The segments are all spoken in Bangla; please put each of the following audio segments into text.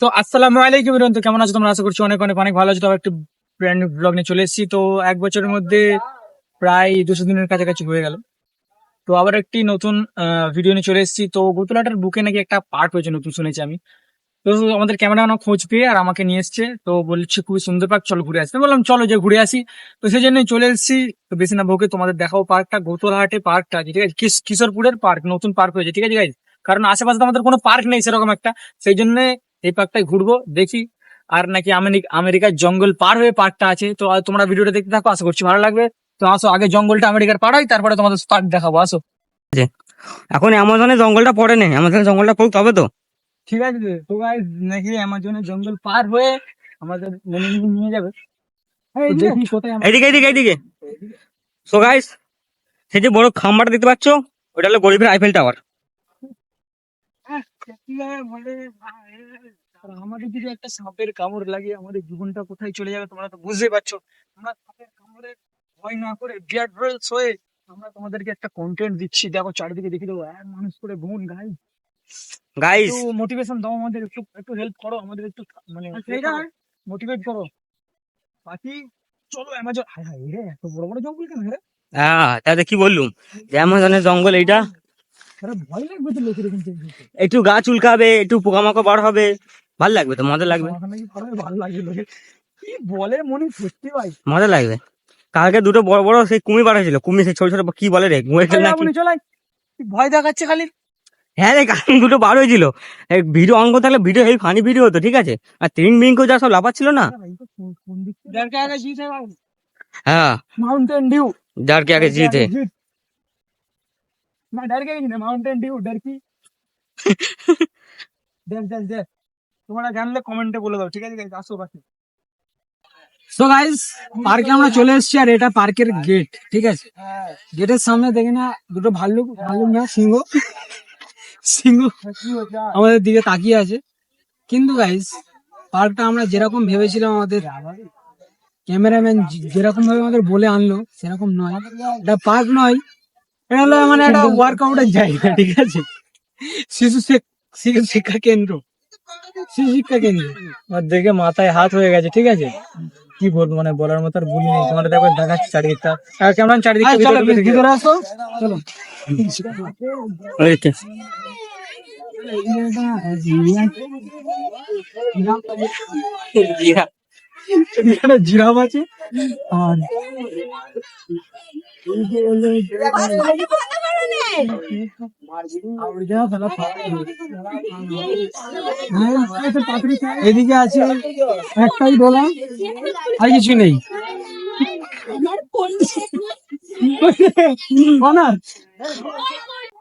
তো আসসালামু আলাইকুম রন্ত কেমন আছো তোমরা? আশা করছি অনেক অনেক অনেক ভালো আছো। তো একটু ব্র্যান্ড ব্লগ নিয়ে চলে এসেছি। তো এক বছরের মধ্যে প্রায় দুশো দিনের কাছাকাছি হয়ে গেল। তো আবার একটি নতুন ভিডিও নিয়ে চলে এসেছি। তো গোতলাটার বুকে নাকি একটা পার্ট হয়েছে নতুন শুনেছি আমি। তো আমাদের ক্যামেরা খোঁজ পেয়ে আর আমাকে নিয়ে এসছে। তো বলছে, খুবই সুন্দর পার্ক চলো ঘুরে আসতে বললাম, চলো যে ঘুরে আসি। তো সেই জন্যই চলে এসেছি। তো বেশি না ভোগে তোমাদের দেখাও পার্কটা গোতলাহাটে পার্কটা ঠিক আছে? কিশোরপুরের পার্ক নতুন পার্ক হয়েছে ঠিক আছে? কারণ আশেপাশে তো আমাদের কোনো পার্ক নেই সেরকম একটা। সেই জন্য এই পার্কটায় ঘুরবো দেখি। আর নাকি আমেরিকার জঙ্গল পার হয়ে পার্কটা আছে। তো তোমরা ভিডিওটা দেখতে থাকো আশা করছি ভালো লাগবে। তো আসো আগে জঙ্গলটা আমেরিকার পার হয় তারপরে তোমাদের পার্ক দেখাবো আসো। এখন অ্যামাজনে জঙ্গলটা পড়ে নেই অ্যামাজনে জঙ্গলটা পড়ুক তবে তো। ঠিক আছে তো guys, নাকি অ্যামাজনের জঙ্গল পার হয়ে আমাদের নিয়ে যাবে? এইদিকে। এইদিকে এইদিকে সো গাইস সেই যে বড় খাম্বাটা দেখতে পাচ্ছ ওটা হলো গরিবের আইফেল টাওয়ার আর আমাদের যদি একটা সাপের কামড় লাগে আমাদের জীবনটা কোথায় চলে যাবে তোমরা তো বুঝতেই পারছ। আমরা সাপের কামড়ে ভয় না করে বিয়ার ড্রেস হয়ে আমরা তোমাদেরকে একটা কন্টেন্ট দিচ্ছি। দেখো চারিদিকে দেখে দেবো এক মানুষ করে বোন গাই গাইস একটু মোটিভেশন দাও আমাদের একটু একটু হেল্প করো আমাদের একটু মানে মোটিভেট করো বাকি চলো অ্যামাজন হায় হায় রে এত বড় বড় জঙ্গল কেন রে? হ্যাঁ তাহলে কি বললুম? যে অ্যামাজনের জঙ্গল এইটা? একটু গা চুলকাবে একটু পোকামাকড় বার হবে ভালো লাগবে তো মজা লাগবে। বলে মনে সত্যি ভাই। মজা লাগবে। কালকে দুটো বড় বড় সেই কুমি বার হয়েছিল কুমি সেই ছোট ছোট কি বলে রে? ভয় দেখাচ্ছে খালি। হ্যাঁ রে কারণ দুটো বার হয়েছিল। ভিডিও অঙ্ক থাকলে ভিডিও এই ফানি ভিডিও হতো ঠিক আছে? আর তিন বিঙ্কু যা সব লাফাচ্ছিল না? হ্যাঁ। মাউন্টেন ডিউ যার কে আগে জিতে। मैं डर गई ना माउंटेन ड्यू डर की डर डर डर তোমরা জানলে কমেন্টে বলে দাও ঠিক আছে গাইস আসো পাশে সো গাইস পার্কে আমরা চলে এসেছি আর এটা পার্কের গেট ঠিক আছে গেটের সামনে দেখে না দুটো ভাল্লুক ভাল্লুক না সিংহ সিংহ আমাদের দিকে তাকিয়ে আছে কিন্তু গাইস পার্কটা আমরা যেরকম ভেবেছিলাম আমাদের ক্যামেরাম্যান যেরকম ভাবে আমাদের বলে আনলো সেরকম নয় এটা পার্ক নয় এটা হলো মানে একটা ওয়ার্কআউটের জায়গা ঠিক আছে? শিশু শিশু শিক্ষা কেন্দ্র। শিশু শিক্ষা কেন্দ্র। আর দেখে মাথায় হাত হয়ে গেছে ঠিক আছে? কি বলব মানে বলার মতো আর বলি নেই। তোমাদের দেখো দেখাচ্ছি চারিদিকটা। কেমন চারিদিকটা? ভিতরে আসো। চলো। ওইতে। এখানে জিরাফ আছে। আর এদিকে আছে একটাই দোলা আর কিছু নেই। অনার।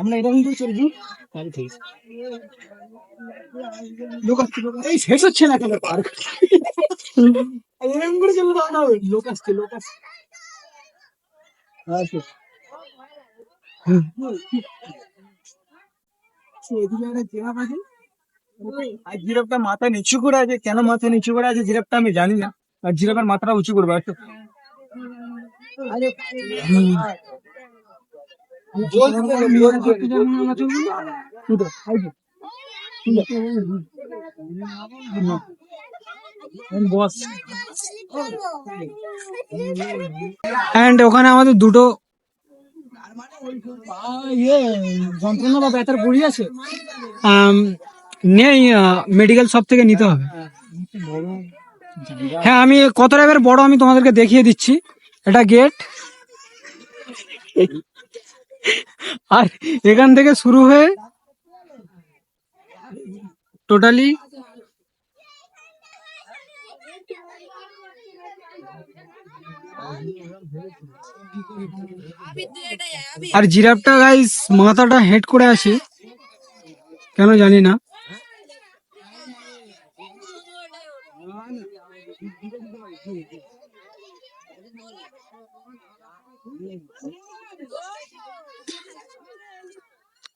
আমরা এরকম করে চলবো তাহলে ঠিক আছে। লোক আসছে লোক আসছে। এই শেষ হচ্ছে না কেন পার্ক এরকম করে চললে ভালো হবে লোক আসছে লোক আসছে আসো এদিকে একটা জিরাফ আছে আর জিরাফটা মাথা নিচু করে আছে কেন মাথা নিচু করে আছে জিরাফটা আমি জানি না আর জিরাফের মাথাটা উঁচু করব একটু হুম। বস অ্যান্ড ওখানে আমাদের দুটো ইয়ে যন্ত্রণা বা ব্যথার বড়ি আছে? নেই মেডিকেল শপ থেকে নিতে হবে। হ্যাঁ আমি কতটা এবার বড় আমি তোমাদেরকে দেখিয়ে দিচ্ছি। এটা গেট আর এখান থেকে শুরু হয়ে টোটালি আর জিরাফটা গাইস মাথাটা হেড করে আছে। কেন জানি না।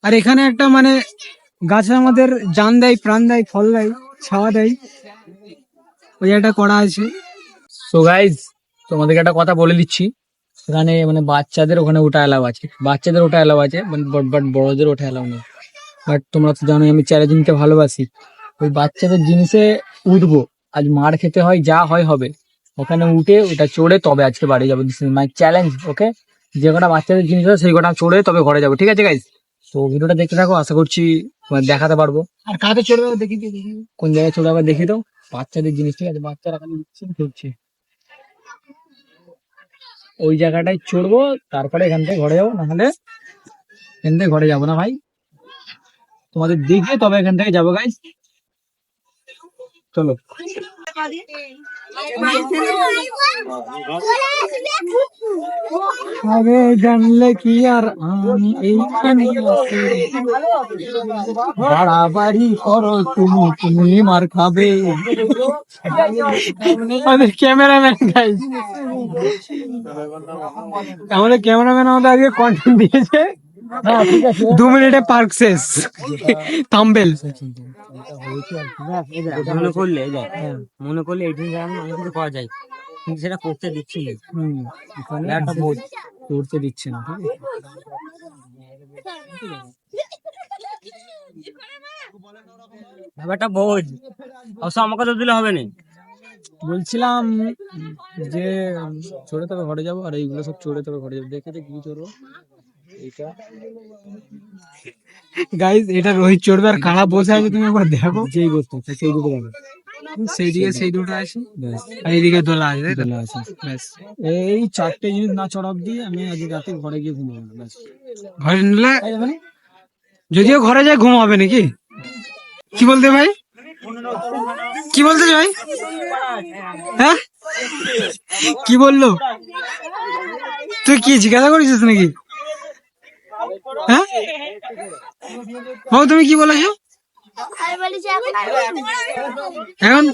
আর এখানে একটা মানে গাছে আমাদের জান দেয়, প্রাণ দেয়, ফল দেয় ছাওয়া দেয়। ওই একটা করা আছে। তো গাইজ তোমাদেরকে একটা কথা বলে দিচ্ছি। এখানে মানে বাচ্চাদের ওখানে ওটা অ্যালাউ আছে। বাচ্চাদের ওটা অ্যালাউ আছে মানে বাট বড়দের ওটা অ্যালাউ নেই। বাট তোমরা তো জানোই, আমি চ্যালেঞ্জ নিতে ভালোবাসি। ওই বাচ্চাদের জিনিসে উঠবো। আজ মার খেতে হয়, যা হয় হবে। ওখানে উঠে ওটা চড়ে তবে আজকে বাড়ি যাব। মাই চ্যালেঞ্জ ওকে যে কটা বাচ্চাদের জিনিস আছে, সেই কটা চড়ে তবে ঘরে যাব। ঠিক আছে গাইজ তো ভিডিওটা দেখতে থাকো আশা করছি দেখাতে পারব। আর কাতে চড়বে দেখি দেখি দেখি। কোন জায়গায় চড়ে আবার দেখি দাও। বাচ্চাদের জিনিস ঠিক আছে বাচ্চারা খালি উঠছে চড়ছে ওই জায়গাটায় চড়বো তারপরে এখান থেকে ঘরে যাব নাহলে এখান থেকে ঘরে যাব না ভাই। তোমাদের দেখে তবে এখান থেকে যাব গাইস চলো। আগে জানলে কি আর আমি এইখানে আছি। বাড়াবাড়ি করো তুমি তুমি মার খাবে। আমাদের ক্যামেরাম্যান গাইজ আমাদের ক্যামেরাম্যান আমাদের আগে কন্টেন্ট দিয়েছে। দু মিনিটে পার্ক শেষ। থাম্বেল মনে করলে মনে করলে এই দিন পাওয়া যায় কিন্তু সেটা করতে দিচ্ছি না। একটা বোঝ। করতে দিচ্ছে না ঠিক আছে? ব্যাপারটা বোঝ। অবশ্য আমাকে তো দিলে হবে না। বলছিলাম যে চড়ে তবে ঘরে যাব আর এইগুলো সব চড়ে তবে ঘরে যাব। দেখে কি চড়বো? এইটা। গাইজ এটা রোহিত চড়বে আর কারা বসে আছে তুমি একবার দেখো। যেই বসতে সেই দুটো দেখো সেইদিকে সেই দুটো আছে। আর এইদিকে দোলা আছে দোলা আছে। ব্যাস। এই চারটে জিনিস না চড়া অব্দি আমি আজ রাতে ঘরে গিয়ে ঘুমাবো ব্যাস। ঘরে নিলে? যদিও ঘরে যায় ঘুম হবে নাকি? কি বলতে ভাই? কি বলতে ভাই? হ্যাঁ? কি বলল? তুই কি জিজ্ঞাসা করেছিস নাকি? হ্যাঁ? ও তুমি কি বলেছ? এখন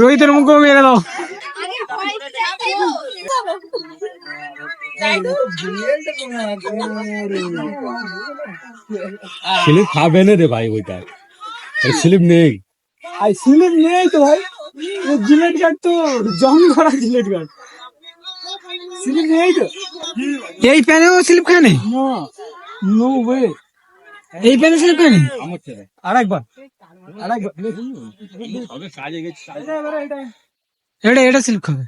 রোহিতের মুখে মেরে দাও। স্লিপ খাবে না রে ভাই ওইটা। স্লিপ নেই। আর সিলেট নেই তো ভাই। জিলেট গার্ড তো জং করা জিলেট গার্ড। স্লিপ নেই তো? এই প্যানেও স্লিপ খায় নি নো ওয়ে। এই প্যানে স্লিপ খায় নি আরেকবার। আরেকবার। কাজে গেছি এটা এটা স্লিপ খাবে।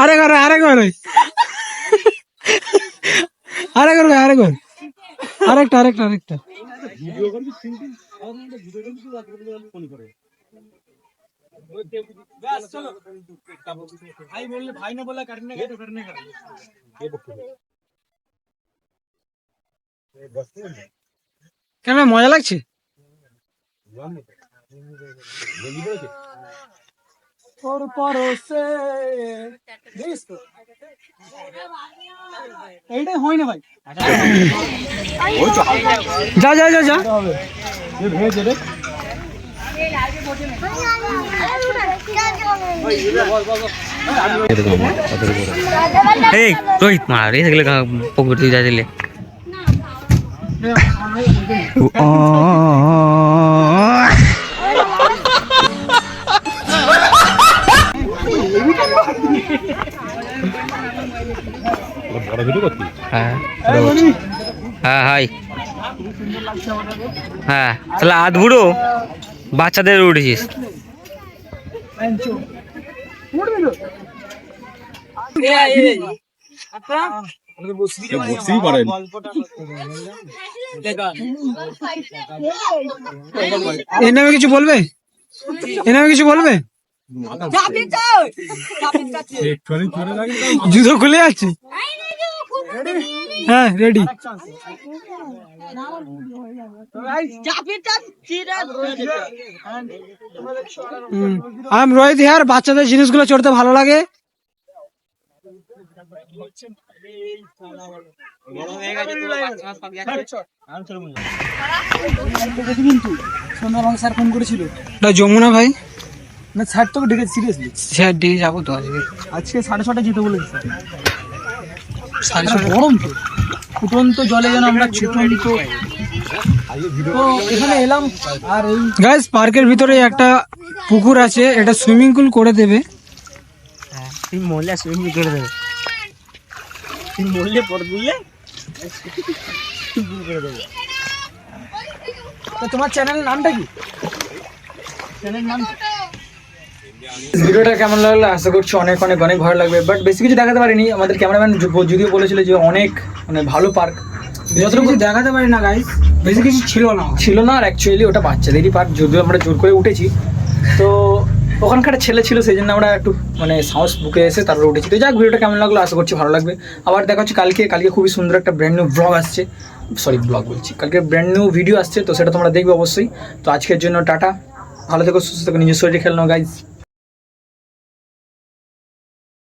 আরেকবার আরেকবার। আরেকবার ভাই আরেকবার। আরেকটা আরেকটা আরেকটা। কেন ভাই, মজা লাগছে? তোর পরশে এইটাই হয় না ভাই। যা যা যা যা। এই রোহিত মার এই থাকলে পুকুর তুই যা দিলে। হ্যাঁ তাহলে আধ বুড়ো বাচ্চাদের উঠেছিস পারেন এর নামে কিছু বলবে? এর নামে কিছু বলবে? জুতো খুলে যাচ্ছে। হ্যাঁ রেডি আম রোহিত ইয়ার বাচ্চাদের জিনিসগুলো চড়তে ভালো লাগে কিন্তু সন্ধ্যা আমাকে স্যার ফোন করেছিল না যমুনা ভাই। না স্যার তোকে ডেকেছে সিরিয়াসলি স্যার দিয়ে যাব তো আজকে। আজকে সাড়ে ছটা যেতে বলেছে গরম তো। ফুটন্ত জলে যেন আমরা ছুটন্ত। তো এখানে এলাম আর এই গাইস পার্কের ভিতরে একটা পুকুর আছে এটা সুইমিং পুল করে দেবে। তুই মরলে সুইমিং করে দেবে। তুই মরলে পর তো তোমার চ্যানেলের নামটা কি? চ্যানেলের নাম কি? ভিডিওটা কেমন লাগল? আশা করছি অনেক অনেক অনেক ভালো লাগবে। বাট বেশি কিছু দেখাতে পারিনি। আমাদের ক্যামেরাম্যান যদিও বলেছিল যে অনেক মানে ভালো পার্ক যতটুকু দেখাতে পারি না গাইস বেশি কিছু ছিল না। ছিল না আর অ্যাকচুয়ালি ওটা বাচ্চাদেরই পার্ক যদিও আমরা জোর করে উঠেছি। তো ওখানকার ছেলে ছিল সেই জন্য আমরা একটু মানে সাহস বুকে এসে তারপরে উঠেছি। তো যাক ভিডিওটা কেমন লাগল আশা করছি ভালো লাগবে। আবার দেখা হচ্ছে কালকে। কালকে খুবই সুন্দর একটা ব্র্যান্ড নিউ ব্লগ আসছে। সরি ব্লগ বলছি। কালকে ব্র্যান্ড নিউ ভিডিও আসছে তো সেটা তোমরা দেখবে অবশ্যই। তো আজকের জন্য টাটা। ভালো থেকো সুস্থ থেকো নিজের শরীরে খেলনো গাইজ